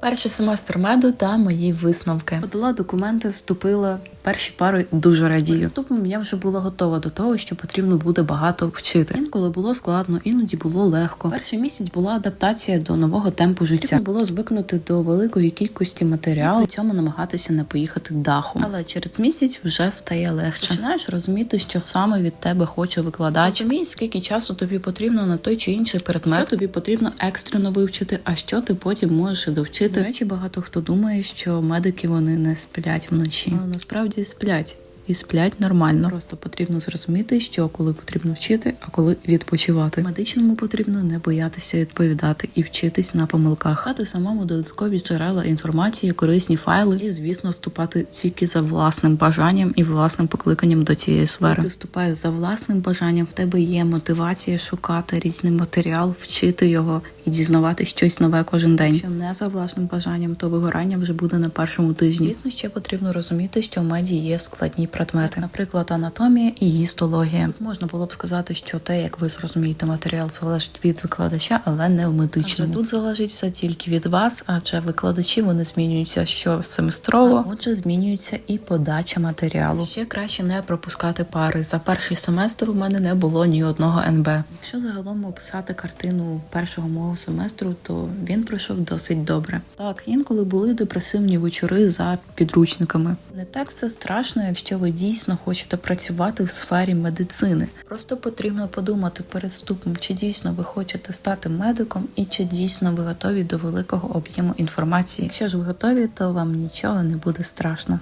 Перший семестр меду та мої висновки. Подала документи, вступила. Перші пари дуже радію. Вступом я вже була готова до того, що потрібно буде багато вчити. Інколи було складно, іноді було легко. Перший місяць була адаптація до нового темпу життя. Потрібно було звикнути до великої кількості матеріалу, при цьому намагатися не поїхати дахом. Але через місяць вже стає легше. Починаєш розуміти, що саме від тебе хоче викладач. Розумієш, скільки часу тобі потрібно на той чи інший предмет. Що тобі потрібно екстрено вивчити, а що ти потім можеш і довчити. До речі, багато хто думає, що медики вони не сплять вночі, але насправді сплять. І сплять нормально. Просто потрібно зрозуміти, що коли потрібно вчити, а коли відпочивати. Медичному потрібно не боятися відповідати і вчитись на помилках. Хати самому додаткові джерела інформації, корисні файли, і звісно, вступати тільки за власним бажанням і власним покликанням до цієї сфери. Коли ти вступаєш за власним бажанням, в тебе є мотивація шукати різний матеріал, вчити його і дізнавати щось нове кожен день. Якщо не за власним бажанням, то вигорання вже буде на першому тижні. Звісно, ще потрібно розуміти, що в меді є складні предмети, наприклад, анатомія і гістологія. Тут можна було б сказати, що те, як ви зрозумієте матеріал, залежить від викладача, але не в медичному. Адже тут залежить все тільки від вас, адже викладачі вони змінюються щосеместрово, а отже, змінюється і подача матеріалу. Ще краще не пропускати пари. За перший семестр у мене не було ні одного НБ. Якщо загалом описати картину першого мого семестру, то він пройшов досить добре. Так, інколи були депресивні вечори за підручниками. Не так все страшно, якщо ви дійсно хочете працювати в сфері медицини. Просто потрібно подумати перед вступом, чи дійсно ви хочете стати медиком, і чи дійсно ви готові до великого об'єму інформації. Якщо ж ви готові, то вам нічого не буде страшно.